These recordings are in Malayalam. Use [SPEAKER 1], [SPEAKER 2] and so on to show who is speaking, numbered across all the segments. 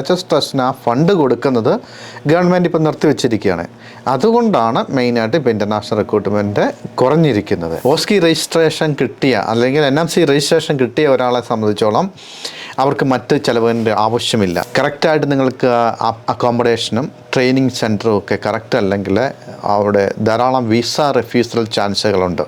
[SPEAKER 1] എച്ച് എസ് ട്രസ്റ്റിന് ആ ഫണ്ട് കൊടുക്കുന്നത് ഗവൺമെന്റ് ഇപ്പം നിർത്തിവെച്ചിരിക്കുകയാണ് അതുകൊണ്ടാണ് മെയിനായിട്ട് ഇപ്പോൾ ഇന്റർനാഷണൽ റിക്രൂട്ട്മെന്റ് കുറഞ്ഞിരിക്കുന്നത്. ഓസ്കി രജിസ്ട്രേഷൻ കിട്ടിയ അല്ലെങ്കിൽ എൻ എം സി രജിസ്ട്രേഷൻ കിട്ടിയ ഒരാളെ സംബന്ധിച്ചോളം അവർക്ക് മറ്റ് ചിലവിന്റെ ആവശ്യമില്ല. കറക്റ്റായിട്ട് നിങ്ങൾക്ക് അക്കോമഡേഷനും ട്രെയിനിങ് സെന്ററും ഒക്കെ കറക്റ്റ് അല്ലെങ്കിൽ അവിടെ ധാരാളം വിസ റെഫ്യൂസൽ ചാൻസുകളുണ്ട്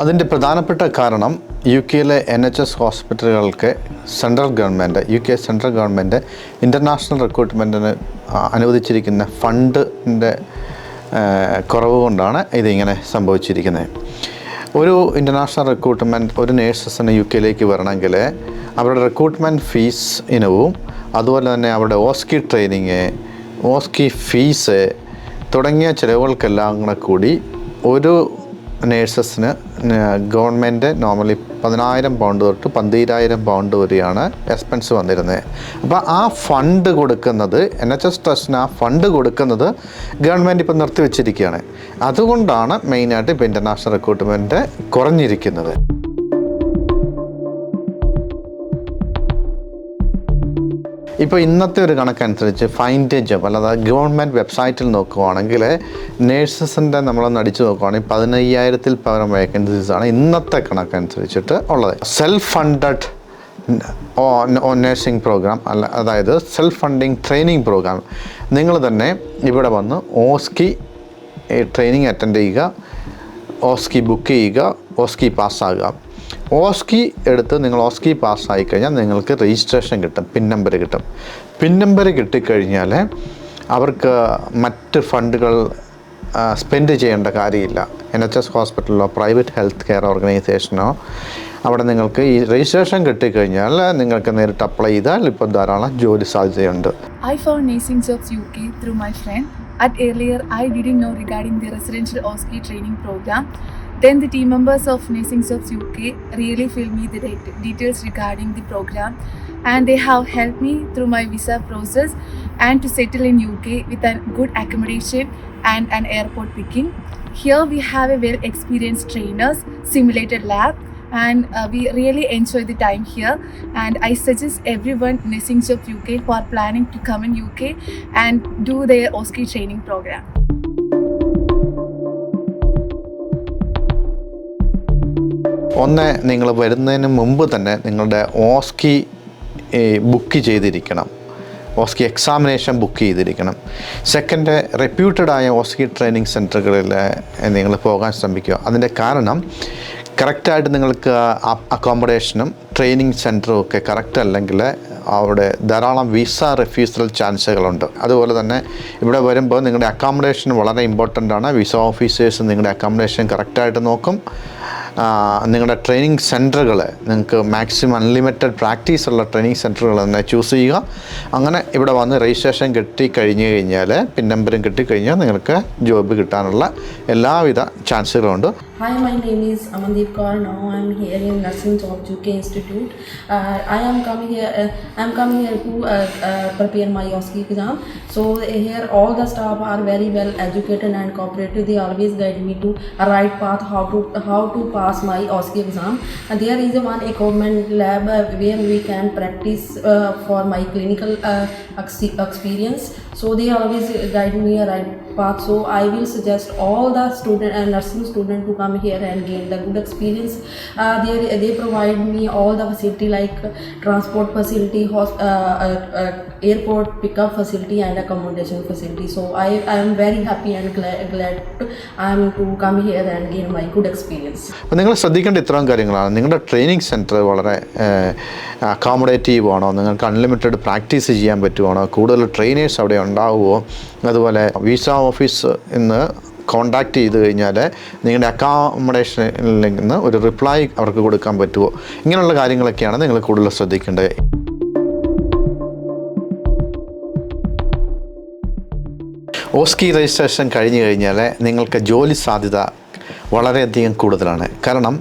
[SPEAKER 1] അതിന്റെ പ്രധാനപ്പെട്ട കാരണം യു കെയിലെ N H S ഹോസ്പിറ്റലുകൾക്ക് central government U K central government international റിക്രൂട്ട്മെന്റിന് അനുവദിച്ചിരിക്കുന്ന ഫണ്ടിന്റെ കുറവ് കൊണ്ടാണ് ഇതിങ്ങനെ സംഭവിച്ചിരിക്കുന്നത്. ഒരു ഇന്റർനാഷണൽ റിക്രൂട്ട്മെന്റ് ഒരു നേഴ്സസിന് യു കെയിലേക്ക് വരണമെങ്കിൽ അവരുടെ റിക്രൂട്ട്മെന്റ് ഫീസ് ഇനവും അതുപോലെ തന്നെ അവരുടെ ഓസ്കി ട്രെയിനിങ് ഓസ്കി ഫീസ് തുടങ്ങിയ ചിലവുകൾക്കെല്ലാം കൂടെ ഒരു നേഴ്സസിന് ഗവൺമെന്റ് നോർമലി പതിനായിരം പൗണ്ട് തൊട്ട് പന്തീരായിരം പൗണ്ട് വരെയാണ് എക്സ്പെൻസ് വന്നിരുന്നത്. അപ്പോൾ ആ ഫണ്ട് കൊടുക്കുന്നത് എൻ എച്ച് എസ് ട്രസ്റ്റിന് ആ ഫണ്ട് കൊടുക്കുന്നത് ഗവൺമെന്റ് ഇപ്പോൾ നിർത്തിവെച്ചിരിക്കുകയാണ്. അതുകൊണ്ടാണ് മെയിനായിട്ട് ഇപ്പോൾ ഇന്റർനാഷണൽ റിക്രൂട്ട്മെന്റ് കുറഞ്ഞിരിക്കുന്നത്. ഇപ്പോൾ ഇന്നത്തെ ഒരു കണക്കനുസരിച്ച് ഫൈൻഡ് ജോബ് അല്ലാതെ ഗവൺമെന്റ് വെബ്സൈറ്റിൽ നോക്കുവാണെങ്കിൽ നേഴ്സസിന്റെ നമ്മളൊന്ന് അടിച്ചു നോക്കുവാണെങ്കിൽ പതിനയ്യായിരത്തിൽ പകരം വേക്കൻസീസ് ആണ് ഇന്നത്തെ കണക്കനുസരിച്ചിട്ട് ഉള്ളത്. സെൽഫ് ഫണ്ടഡ് ഓ നേഴ്സിംഗ് പ്രോഗ്രാം അല്ല അതായത് സെൽഫ് ഫണ്ടിങ് ട്രെയിനിങ് പ്രോഗ്രാം നിങ്ങൾ തന്നെ ഇവിടെ വന്ന് ഓസ്കി ട്രെയിനിങ് അറ്റൻഡ് ചെയ്യുക ഓസ്കി ബുക്ക് ചെയ്യുക ഓസ്കി പാസ്സാകുക ഓസ്കി എടുത്ത് നിങ്ങൾ ഓസ്കി പാസ്സായി കഴിഞ്ഞാൽ നിങ്ങൾക്ക് രജിസ്ട്രേഷൻ കിട്ടും പിൻ നമ്പർ കിട്ടും. പിൻ നമ്പർ കിട്ടിക്കഴിഞ്ഞാൽ അവർക്ക് മറ്റ് ഫണ്ടുകൾ സ്പെൻഡ് ചെയ്യേണ്ട കാര്യമില്ല. എൻ എച്ച് എസ് ഹോസ്പിറ്റലിലോ പ്രൈവറ്റ് ഹെൽത്ത് കെയർ ഓർഗനൈസേഷനോ അവിടെ നിങ്ങൾക്ക് ഈ രജിസ്ട്രേഷൻ കിട്ടിക്കഴിഞ്ഞാൽ നിങ്ങൾക്ക് നേരിട്ട് അപ്ലൈ ചെയ്താൽ ഇപ്പോൾ ധാരാളം ജോലി സാധ്യതയുണ്ട്.
[SPEAKER 2] I for nursing Nursing U K through my friend at earlier I didn't know regarding the residential OSCE training program. Then the team members of Nursing Jobs UK really filled me the details regarding the program, and they have helped me through my visa process and to settle in UK with a good accommodation and an airport picking. Here we have a well experienced trainers, simulated lab, and uh, we really enjoy the time here and i suggest everyone nursing job uk are planning to come in uk and do their oski training program
[SPEAKER 1] ഒന്ന് നിങ്ങൾ വരുന്നതിന് മുമ്പ് തന്നെ നിങ്ങളുടെ ഓസ്കി ബുക്ക് ചെയ്തിരിക്കണം. ഓസ്കി എക്സാമിനേഷൻ ബുക്ക് ചെയ്തിരിക്കണം. സെക്കൻഡ് റെപ്യൂട്ടഡ് ആയ ഓസ്കി ട്രെയിനിങ് സെന്ററുകളിൽ നിങ്ങൾ പോകാൻ ശ്രമിക്കുക. അതിന്റെ കാരണം കറക്റ്റായിട്ട് നിങ്ങൾക്ക് അക്കോമഡേഷനും ട്രെയിനിങ് സെന്ററും ഒക്കെ കറക്റ്റ് അല്ലെങ്കിൽ അവിടെ ധാരാളം വിസ റെഫ്യൂസൽ ചാൻസുകളുണ്ട് അതുപോലെ തന്നെ ഇവിടെ വരുമ്പോൾ നിങ്ങളുടെ അക്കോമഡേഷൻ വളരെ ഇമ്പോർട്ടന്റ് ആണ്. വിസ ഓഫീസേഴ്സ് നിങ്ങളുടെ അക്കോമഡേഷൻ കറക്റ്റായിട്ട് നോക്കും. നിങ്ങളുടെ ട്രെയിനിങ് സെന്ററുകൾ നിങ്ങൾക്ക് മാക്സിമം അൺലിമിറ്റഡ് പ്രാക്ടീസ് ഉള്ള ട്രെയിനിങ് സെന്ററുകൾ തന്നെ ചൂസ് ചെയ്യുക. അങ്ങനെ ഇവിടെ വന്ന് രജിസ്ട്രേഷൻ കിട്ടി കഴിഞ്ഞ് കഴിഞ്ഞാൽ പിൻ നമ്പറും കിട്ടിക്കഴിഞ്ഞാൽ നിങ്ങൾക്ക് ജോബ് കിട്ടാനുള്ള എല്ലാവിധ ചാൻസുകളുണ്ട്
[SPEAKER 3] Hi, my name is Amandeep Kaur. Now I'm here in Nursing Jobs UK Institute. Uh, I am coming here. Uh, I'm coming here to uh, uh, prepare my OSCE exam. So here all the staff are very well educated and cooperative. They always guide me to a right path how to how to pass my OSCE exam. And there is one equipment lab uh, where we can practice uh, for my clinical uh, ex- experience. So they always guide me a right path. So I will suggest all the student and nursing student to come here and gain the good experience. Uh, they they provide me all the facility like transport facility, hos- uh, uh, uh, airport pickup facility, and accommodation facility. So I I am very happy and glad glad I am to come here and gain my good experience.
[SPEAKER 1] നിങ്ങൾ ശ്രദ്ധിക്കേണ്ട ഇത്രയും കാര്യങ്ങളാണ് നിങ്ങളുടെ ട്രെയിനിങ് സെന്റർ വളരെ അക്കോമഡേറ്റീവ് ആണോ നിങ്ങൾക്ക് അൺലിമിറ്റഡ് പ്രാക്ടീസ് ചെയ്യാൻ പറ്റുവാണോ കൂടുതൽ ട്രെയിനേഴ്സ് അവിടെ ഉണ്ടാവുമോ? അതുപോലെ വിസ ഓഫീസ് ഇന്ന് കോണ്ടാക്ട് ചെയ്ത് കഴിഞ്ഞാൽ നിങ്ങളുടെ അക്കോമഡേഷനിൽ നിന്ന് ഒരു റിപ്ലൈ അവർക്ക് കൊടുക്കാൻ പറ്റുമോ? ഇങ്ങനെയുള്ള കാര്യങ്ങളൊക്കെയാണ് നിങ്ങൾ കൂടുതൽ ശ്രദ്ധിക്കേണ്ടത്. ഓസ്കി രജിസ്ട്രേഷൻ കഴിഞ്ഞു കഴിഞ്ഞാൽ നിങ്ങൾക്ക് ജോലി സാധ്യത വളരെയധികം കൂടുതലാണ്. കാരണം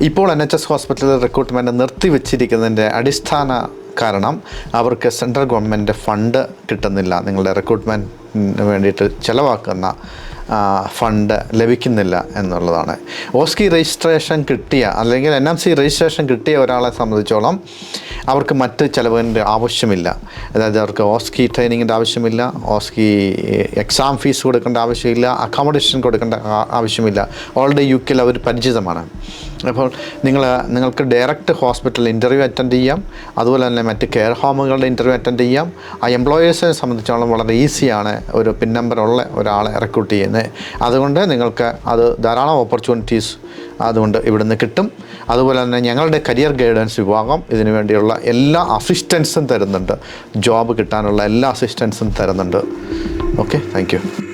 [SPEAKER 1] ഇപ്പോൾ എൻ എച്ച് എസ് ഹോസ്പിറ്റലിൽ റിക്രൂട്ട്മെന്റ് നിർത്തിവെച്ചിരിക്കുന്നതിന്റെ അടിസ്ഥാന കാരണം അവർക്ക് സെൻട്രൽ ഗവൺമെന്റ് ഫണ്ട് കിട്ടുന്നില്ല. നിങ്ങളുടെ റിക്രൂട്ട്മെന്റിന് വേണ്ടിയിട്ട് ചിലവാക്കുന്ന ഫണ്ട് ലഭിക്കുന്നില്ല എന്നുള്ളതാണ്. ഓസ്കി രജിസ്ട്രേഷൻ കിട്ടിയ അല്ലെങ്കിൽ എൻ എം സി രജിസ്ട്രേഷൻ കിട്ടിയ ഒരാളെ സംബന്ധിച്ചോളം അവർക്ക് മറ്റ് ചിലവിന്റെ ആവശ്യമില്ല. അതായത് അവർക്ക് ഓസ്കി ട്രെയിനിങ്ങിന്റെ ആവശ്യമില്ല ഓസ്കി എക്സാം ഫീസ് കൊടുക്കേണ്ട ആവശ്യമില്ല അക്കോമഡേഷൻ കൊടുക്കേണ്ട ആവശ്യമില്ല. ഓൾറെഡി യു കെയിൽ അവർ പരിചിതമാണ്. അപ്പോൾ നിങ്ങൾ നിങ്ങൾക്ക് ഡയറക്റ്റ് ഹോസ്പിറ്റൽ ഇന്റർവ്യൂ അറ്റൻഡ് ചെയ്യാം. അതുപോലെ തന്നെ മറ്റ് കെയർ ഹോമുകളുടെ ഇന്റർവ്യൂ അറ്റൻഡ് ചെയ്യാം. ആ എംപ്ലോയേഴ്സിനെ സംബന്ധിച്ചോളം വളരെ ഈസിയാണ് ഒരു പിൻ നമ്പർ ഉള്ള ഒരാളെ റിക്രൂട്ട് ചെയ്യുന്നത്. അതുകൊണ്ട് നിങ്ങൾക്ക് അത് ധാരാളം ഓപ്പർച്യൂണിറ്റീസ് അതുകൊണ്ട് ഇവിടുന്ന് കിട്ടും. അതുപോലെ തന്നെ ഞങ്ങളുടെ കരിയർ ഗൈഡൻസ് വിഭാഗം ഇതിനു വേണ്ടിയുള്ള എല്ലാ അസിസ്റ്റൻസും തരുന്നുണ്ട്. ജോബ് കിട്ടാനുള്ള എല്ലാ അസിസ്റ്റൻസും തരുന്നുണ്ട്. Okay thank